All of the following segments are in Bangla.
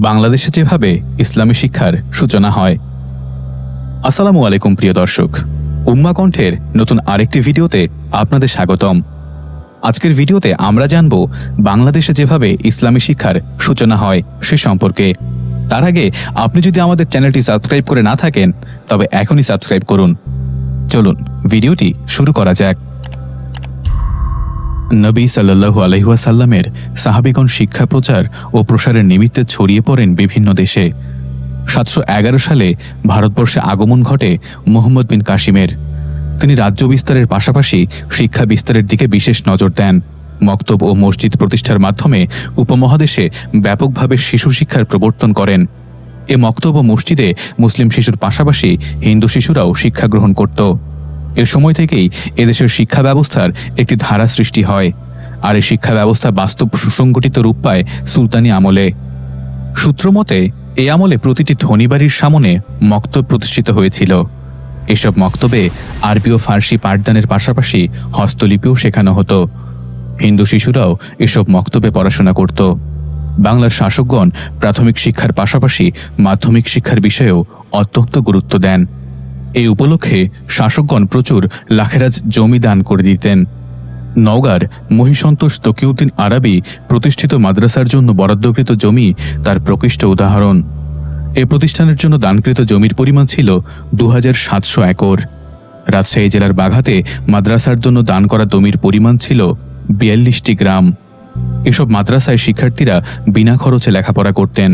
বাংলাদেশে যেভাবে ইসলামী শিক্ষার সূচনা হয়। আসসালামু আলাইকুম, প্রিয় দর্শক। উম্মা কণ্ঠের নতুন আরেকটি ভিডিওতে আপনাদের স্বাগতম। আজকের ভিডিওতে আমরা জানব বাংলাদেশে যেভাবে ইসলামী শিক্ষার সূচনা হয় সে সম্পর্কে। তার আগে আপনি যদি আমাদের চ্যানেলটি সাবস্ক্রাইব করে না থাকেন, তবে এখনই সাবস্ক্রাইব করুন। চলুন, ভিডিওটি শুরু করা যাক। নবী সাল্লাহু আলহিহাসাল্লামের সাহাবিগণ শিক্ষা প্রচার ও প্রসারের নিমিত্তে ছড়িয়ে পড়েন বিভিন্ন দেশে। সাতশো এগারো সালে ভারতবর্ষে আগমন ঘটে মোহাম্মদ বিন কাশিমের তিনি রাজ্য বিস্তারের পাশাপাশি শিক্ষা বিস্তারের দিকে বিশেষ নজর দেন। মক্তব ও মসজিদ প্রতিষ্ঠার মাধ্যমে উপমহাদেশে ব্যাপকভাবে শিশু শিক্ষার প্রবর্তন করেন। এ মক্তব ও মসজিদে মুসলিম শিশুর পাশাপাশি হিন্দু শিশুরাও শিক্ষা গ্রহণ করত। এ সময় থেকেই এদেশের শিক্ষা ব্যবস্থার একটি ধারা সৃষ্টি হয়, আর এই শিক্ষা ব্যবস্থা বাস্তব সুসংগঠিত রূপ পায় সুলতানি আমলে। সূত্রমতে, এ আমলে প্রতিটি ধনী বাড়ির সামনে মক্তব প্রতিষ্ঠিত হয়েছিল। এসব মক্তবে আরবি ও ফার্সি পাঠদানের পাশাপাশি হস্তলিপিও শেখানো হতো। হিন্দু শিশুরাও এসব মক্তবে পড়াশোনা করত। বাংলার শাসকগণ প্রাথমিক শিক্ষার পাশাপাশি মাধ্যমিক শিক্ষার বিষয়েও অত্যন্ত গুরুত্ব দেন। এই উপলক্ষে শাসকগণ প্রচুর লাখেরাজ জমি দান করে দিতেন। নওগাঁর মহিসন্তোষ তকিউদ্দিন আরবি প্রতিষ্ঠিত মাদ্রাসার জন্য বরাদ্দকৃত জমি তার প্রকৃষ্ট উদাহরণ। এ প্রতিষ্ঠানের জন্য দানকৃত জমির পরিমাণ ছিল দু একর। রাজশাহী জেলার বাঘাতে মাদ্রাসার জন্য দান করা জমির পরিমাণ ছিল বিয়াল্লিশটি গ্রাম। এসব মাদ্রাসায় শিক্ষার্থীরা বিনা খরচে লেখাপড়া করতেন।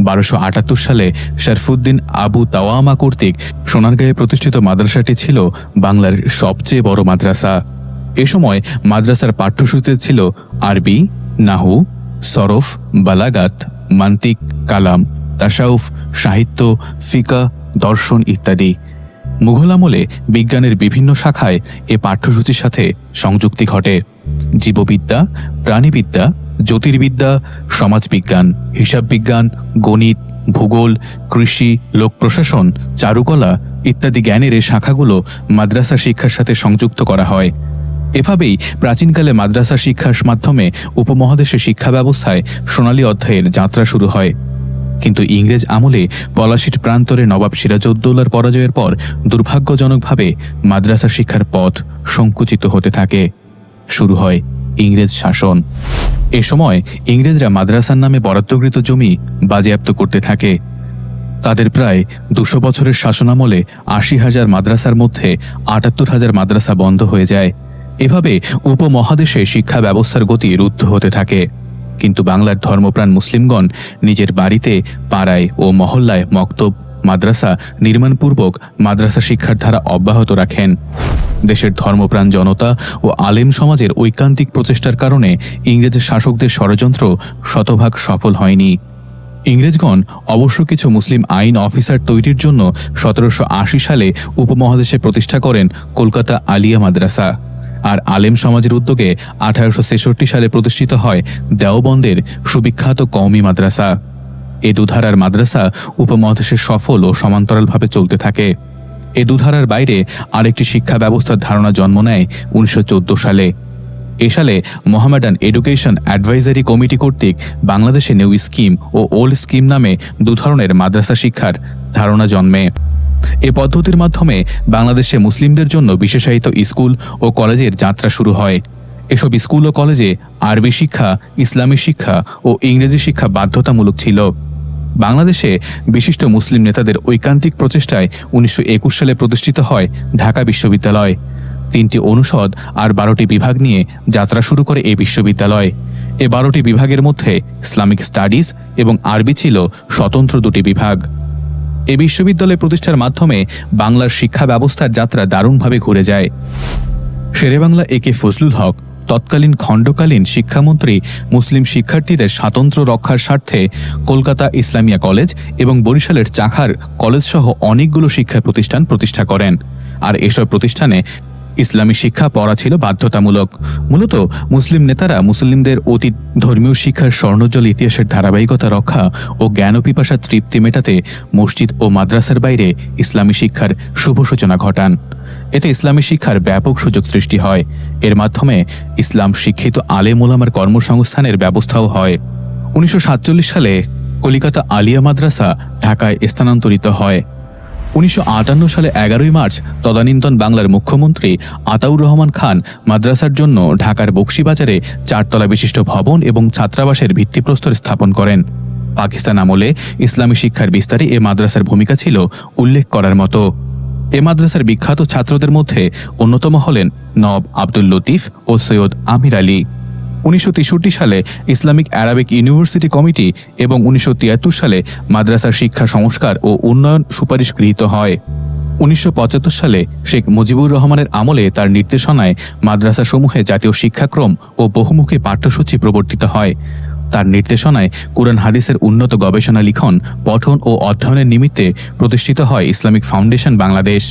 বারোশো আটাত্তর সালে শরফুদ্দিন আবু তাওয়ামা কর্তৃক সোনারগাঁয়ে প্রতিষ্ঠিত মাদ্রাসাটি ছিল বাংলার সবচেয়ে বড় মাদ্রাসা। এ সময় মাদ্রাসার পাঠ্যসূচিতে ছিল আরবি নাহু সরফ, বালাগাত, মান্তিক, কালাম তাসাউফ সাহিত্য, ফিকা, দর্শন ইত্যাদি। মুঘল আমলে বিজ্ঞানের বিভিন্ন শাখায় এ পাঠ্যসূচির সাথে সংযুক্তি ঘটে। জীববিদ্যা, প্রাণীবিদ্যা জ্যোতির্বিদ্যা, সমাজবিজ্ঞান হিসাব বিজ্ঞান গণিত, ভূগোল, কৃষি লোক প্রশাসন চারুকলা ইত্যাদি জ্ঞানের এই শাখাগুলো মাদ্রাসা শিক্ষার সাথে সংযুক্ত করা হয়। এভাবেই প্রাচীনকালে মাদ্রাসা শিক্ষার মাধ্যমে উপমহাদেশে শিক্ষা ব্যবস্থায় সোনালী অধ্যায়ের যাত্রা শুরু হয়। কিন্তু ইংরেজ আমলে পলাশির প্রান্তরে নবাব সিরাজউদ্দৌলার পরাজয়ের পর দুর্ভাগ্যজনকভাবে মাদ্রাসা শিক্ষার পথ সংকুচিত হতে থাকে। শুরু হয় ইংরেজ শাসন। এ সময় ইংরেজরা মাদ্রাসার নামে বরাদ্দকৃত জমি বাজেয়াপ্ত করতে থাকে। তাদের প্রায় দুশো বছরের শাসনামলে আশি হাজার মাদ্রাসার মধ্যে আটাত্তর হাজার মাদ্রাসা বন্ধ হয়ে যায়। এভাবে উপমহাদেশে শিক্ষা ব্যবস্থার গতি রুদ্ধ হতে থাকে। কিন্তু বাংলার ধর্মপ্রাণ মুসলিমগণ নিজের বাড়িতে, পাড়ায় ও মহল্লায় মক্তব, মাদ্রাসা নির্মাণপূর্বক মাদ্রাসা শিক্ষার ধারা অব্যাহত রাখেন। দেশের ধর্মপ্রাণ জনতা ও আলেম সমাজের ঐকান্তিক প্রচেষ্টার কারণে ইংরেজ শাসকদের ষড়যন্ত্র শতভাগ সফল হয়নি। ইংরেজগণ অবশ্য কিছু মুসলিম আইন অফিসার তৈরির জন্য সতেরোশো আশি সালে উপমহাদেশে প্রতিষ্ঠা করেন কলকাতা আলিয়া মাদ্রাসা। আর আলেম সমাজের উদ্যোগে আঠারোশো ছেষট্টি সালে প্রতিষ্ঠিত হয় দেওবন্দের সুবিখ্যাত কওমি মাদ্রাসা। এ দুধারার মাদ্রাসা উপমহাদেশে সফল ও সমান্তরালভাবে চলতে থাকে। এ দুধারার বাইরে আরেকটি শিক্ষা ব্যবস্থার ধারণা জন্ম নেয় উনিশশো চোদ্দ সালে। এ সালে মোহামেডান এডুকেশন অ্যাডভাইজারি কমিটি কর্তৃক বাংলাদেশে নিউ স্কিম ও ওল্ড স্কিম নামে দু ধরনের মাদ্রাসা শিক্ষার ধারণা জন্মে। এ পদ্ধতির মাধ্যমে বাংলাদেশে মুসলিমদের জন্য বিশেষায়িত স্কুল ও কলেজের যাত্রা শুরু হয়। এসব স্কুল ও কলেজে আরবি শিক্ষা, ইসলামী শিক্ষা ও ইংরেজি শিক্ষা বাধ্যতামূলক ছিল। বাংলাদেশে বিশিষ্ট মুসলিম নেতাদের ঐকান্তিক প্রচেষ্টায় উনিশশো একুশ সালে প্রতিষ্ঠিত হয় ঢাকা বিশ্ববিদ্যালয়। তিনটি অনুষদ আর বারোটি বিভাগ নিয়ে যাত্রা শুরু করে এই বিশ্ববিদ্যালয়। এ বারোটি বিভাগের মধ্যে ইসলামিক স্টাডিজ এবং আরবি ছিল স্বতন্ত্র দুটি বিভাগ। এ বিশ্ববিদ্যালয় প্রতিষ্ঠার মাধ্যমে বাংলার শিক্ষা ব্যবস্থার যাত্রা দারুণভাবে ঘুরে যায়। শেরেবাংলা এ কে ফজলুল হক তৎকালীন খণ্ডকালীন শিক্ষামন্ত্রী মুসলিম শিক্ষার্থীদের স্বাতন্ত্র্য রক্ষার স্বার্থে কলকাতা ইসলামিয়া কলেজ এবং বরিশালের চাখার কলেজসহ অনেকগুলো শিক্ষা প্রতিষ্ঠান প্রতিষ্ঠা করেন। আর এসব প্রতিষ্ঠানে ইসলামী শিক্ষা পড়া ছিল বাধ্যতামূলক। মূলত মুসলিম নেতারা মুসলিমদের অতীত ধর্মীয় শিক্ষার স্বর্ণজল ইতিহাসের ধারাবাহিকতা রক্ষা ও জ্ঞানপিপাসা তৃপ্তি মেটাতে মসজিদ ও মাদ্রাসার বাইরে ইসলামী শিক্ষার শুভ সূচনা ঘটান। এতে ইসলামী শিক্ষার ব্যাপক সুযোগ সৃষ্টি হয়। এর মাধ্যমে ইসলাম শিক্ষিত আলেম ওলামার কর্মসংস্থানের ব্যবস্থাও হয়। উনিশশো সাতচল্লিশ সালে কলিকাতা আলিয়া মাদ্রাসা ঢাকায় স্থানান্তরিত হয়। উনিশশো আটান্ন সালে এগারোই মার্চ তদানীন্তন বাংলার মুখ্যমন্ত্রী আতাউর রহমান খান মাদ্রাসার জন্য ঢাকার বক্সিবাজারে চারতলা বিশিষ্ট ভবন এবং ছাত্রাবাসের ভিত্তিপ্রস্তর স্থাপন করেন। পাকিস্তান আমলে ইসলামী শিক্ষার বিস্তারে এ মাদ্রাসার ভূমিকা ছিল উল্লেখ করার মতো। এ মাদ্রাসার বিখ্যাত ছাত্রদের মধ্যে অন্যতম হলেন নব আব্দুল লতিফ ও সৈয়দ আমির আলী। উনিশশো তেষট্টি সালে ইসলামিক অ্যারাবিক ইউনিভার্সিটি কমিটি এবং উনিশশো তিয়াত্তর সালে মাদ্রাসার শিক্ষা সংস্কার ও উন্নয়ন সুপারিশ গৃহীত হয়। উনিশশো পঁচাত্তর সালে শেখ মুজিবুর রহমানের আমলে তার নির্দেশনায় মাদ্রাসাসমূহে জাতীয় শিক্ষাক্রম ও বহুমুখী পাঠ্যসূচি প্রবর্তিত হয়। তার নির্দেশনায় কুরআন হাদিসের উন্নত গবেষণা লিখন, পঠন ও অধ্যয়নের নিমিত্তে প্রতিষ্ঠিত হয় ইসলামিক ফাউন্ডেশন বাংলাদেশ।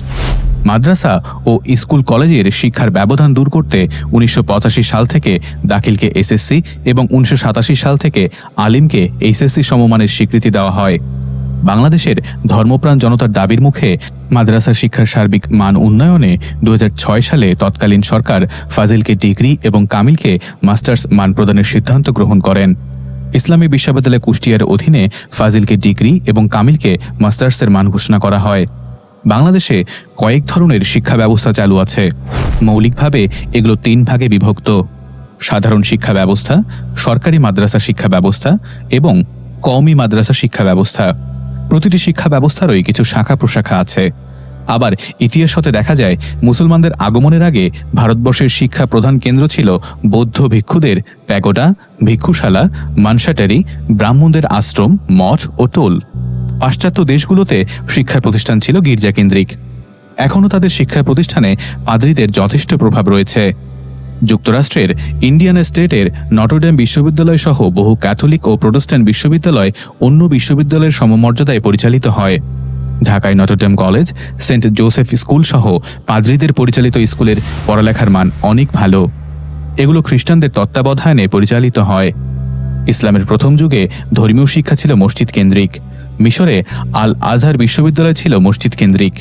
মাদ্রাসা ও স্কুল কলেজের শিক্ষার ব্যবধান দূর করতে উনিশশো পঁচাশি সাল থেকে দাখিলকে এসএসসি এবং উনিশশো সাতাশি সাল থেকে আলিমকে এইচএসসি সমমানের স্বীকৃতি দেওয়া হয়। বাংলাদেশের ধর্মপ্রাণ জনতার দাবির মুখে মাদ্রাসা শিক্ষার সার্বিক মান উন্নয়নে দু হাজার ছয় সালে তৎকালীন সরকার ফাজিলকে ডিগ্রি এবং কামিলকে মাস্টার্স মান প্রদানের সিদ্ধান্ত গ্রহণ করেন। ইসলামী বিশ্ববিদ্যালয় কুষ্টিয়ার অধীনে ফাজিলকে ডিগ্রি এবং কামিলকে মাস্টার্সের মান ঘোষণা করা হয়। বাংলাদেশে কয়েক ধরনের শিক্ষা ব্যবস্থা চালু আছে। মৌলিকভাবে এগুলো তিন ভাগে বিভক্ত। সাধারণ শিক্ষা ব্যবস্থা, সরকারি মাদ্রাসা শিক্ষা ব্যবস্থা এবং কওমি মাদ্রাসা শিক্ষা ব্যবস্থা। প্রতিটি শিক্ষা ব্যবস্থারই কিছু শাখা প্রশাখা আছে। আবার ইতিহাস হতে দেখা যায়, মুসলমানদের আগমনের আগে ভারতবর্ষের শিক্ষা প্রধান কেন্দ্র ছিল বৌদ্ধ ভিক্ষুদের প্যাগোডা, ভিক্ষুশালা, মানসাটারি, ব্রাহ্মণদের আশ্রম, মঠ ও টোল। পাশ্চাত্য দেশগুলোতে শিক্ষা প্রতিষ্ঠান ছিল গির্জাকেন্দ্রিক এখনও তাদের শিক্ষা প্রতিষ্ঠানে পাদ্রীদের যথেষ্ট প্রভাব রয়েছে। যুক্তরাষ্ট্রের ইন্ডিয়ান স্টেটের নটরডেম বিশ্ববিদ্যালয় সহ বহু ক্যাথলিক ও প্রোটেস্ট্যান্ট বিশ্ববিদ্যালয় অন্য বিশ্ববিদ্যালয়ের সমমর্যাদায় পরিচালিত হয়। ঢাকায় Notre Dame college, Saint Joseph school সহ পাদ্রীদের পরিচালিত স্কুলের পড়ালেখার মান অনেক ভালো। এগুলো খ্রিস্টানদের তত্ত্বাবধানে পরিচালিত হয়। ইসলামের প্রথম যুগে ধর্মীয় শিক্ষা ছিল মসজিদ কেন্দ্রিক। মিশরে আল আজহার বিশ্ববিদ্যালয় ছিল মসজিদ কেন্দ্রিক।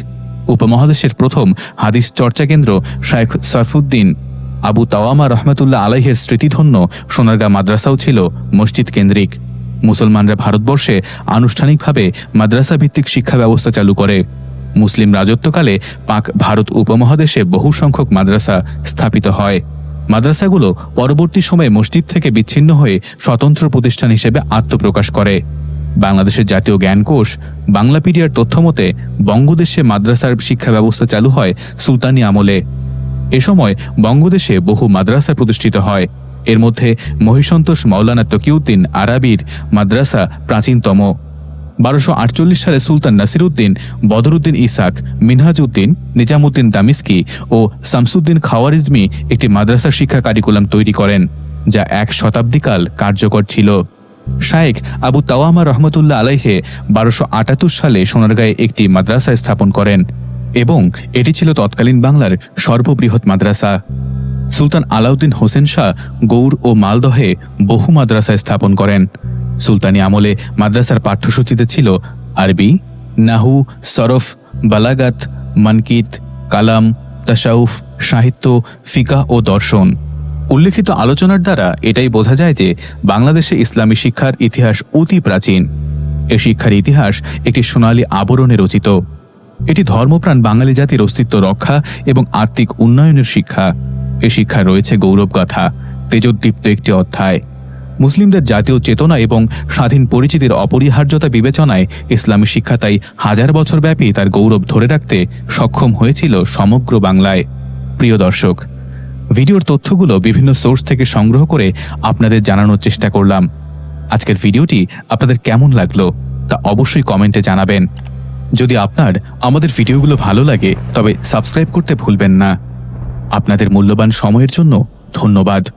উপমহাদেশের প্রথম হাদিস চর্চা কেন্দ্র শাইখ সরফুদ্দিন। আবু তাওয়ামা রহমতুল্লাহ আলাইহের স্মৃতিধন্য সোনারগাঁ মাদ্রাসাও ছিল মসজিদ কেন্দ্রিক। মুসলমানরা ভারতবর্ষে আনুষ্ঠানিকভাবে মাদ্রাসা ভিত্তিক শিক্ষা ব্যবস্থা চালু করে। মুসলিম রাজত্বকালে পাক ভারত উপমহাদেশে বহু সংখ্যক মাদ্রাসা স্থাপিত হয়। মাদ্রাসাগুলো পরবর্তী সময়ে মসজিদ থেকে বিচ্ছিন্ন হয়ে স্বতন্ত্র প্রতিষ্ঠান হিসেবে আত্মপ্রকাশ করে। বাংলাদেশের জাতীয় জ্ঞানকোষ বাংলাপিডিয়ার তথ্যমতে বঙ্গদেশে মাদ্রাসার শিক্ষা ব্যবস্থা চালু হয় সুলতানি আমলে। এ সময় বঙ্গদেশে বহু মাদ্রাসা প্রতিষ্ঠিত হয়। এর মধ্যে মহিসন্তোষ মৌলানা তকিউদ্দিন আরাবির মাদ্রাসা প্রাচীনতম। বারোশো আটচল্লিশ সালে সুলতান নাসিরুদ্দিন, বদরুদ্দিন ইসাক, মিনহাজউদ্দিন, নিজামুদ্দিন দামিস্কি ও শামসুদ্দিন খাওয়ারিজমি একটি মাদ্রাসা শিক্ষা কারিকুলাম তৈরি করেন, যা এক শতাব্দীকাল কার্যকর ছিল। শায়েখ আবু তাওয়ামা রহমতুল্লাহ আলাইহে বারোশো আটাত্তর সালে সোনারগাঁয়ে একটি মাদ্রাসা স্থাপন করেন এবং এটি ছিল তৎকালীন বাংলার সর্ববৃহৎ মাদ্রাসা। সুলতান আলাউদ্দিন হোসেন শাহ গৌর ও মালদহে বহু মাদ্রাসা স্থাপন করেন। সুলতানি আমলে মাদ্রাসার পাঠ্যসূচিতে ছিল আরবি নাহু সরফ, বালাগাত, মানকিত, কালাম তাসাউফ সাহিত্য ফিকা ও দর্শন। উল্লেখিত আলোচনার দ্বারা এটাই বোঝা যায় যে বাংলাদেশে ইসলামী শিক্ষার ইতিহাস অতি প্রাচীন। এ শিক্ষার ইতিহাস একটি সোনালী আবরণে রচিত। এটি ধর্মপ্রাণ বাঙালি জাতির অস্তিত্ব রক্ষা এবং আত্মিক উন্নয়নের শিক্ষা। এ শিক্ষায় রয়েছে গৌরবগাথা তেজোদ্দীপ্ত একটি অধ্যায়। মুসলিমদের জাতীয় চেতনা এবং স্বাধীন পরিচিতির অপরিহার্যতা বিবেচনায় ইসলামী শিক্ষা তাই হাজার বছর ব্যাপী তার গৌরব ধরে রাখতে সক্ষম হয়েছিল সমগ্র বাংলায়। প্রিয় দর্শক, ভিডিওর তথ্যগুলো বিভিন্ন সোর্স থেকে সংগ্রহ করে আপনাদের জানানোর চেষ্টা করলাম। আজকের ভিডিওটি আপনাদের কেমন লাগল তা অবশ্যই কমেন্টে জানাবেন। যদি আপনার আমাদের ভিডিওগুলো ভালো লাগে তবে সাবস্ক্রাইব করতে ভুলবেন না। আপনাদের মূল্যবান সময়ের জন্য ধন্যবাদ।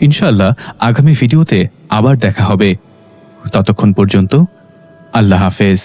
ইনশাল্লাহ আগামী ভিডিওতে আবার দেখা হবে। ততক্ষণ পর্যন্ত আল্লাহ হাফেজ।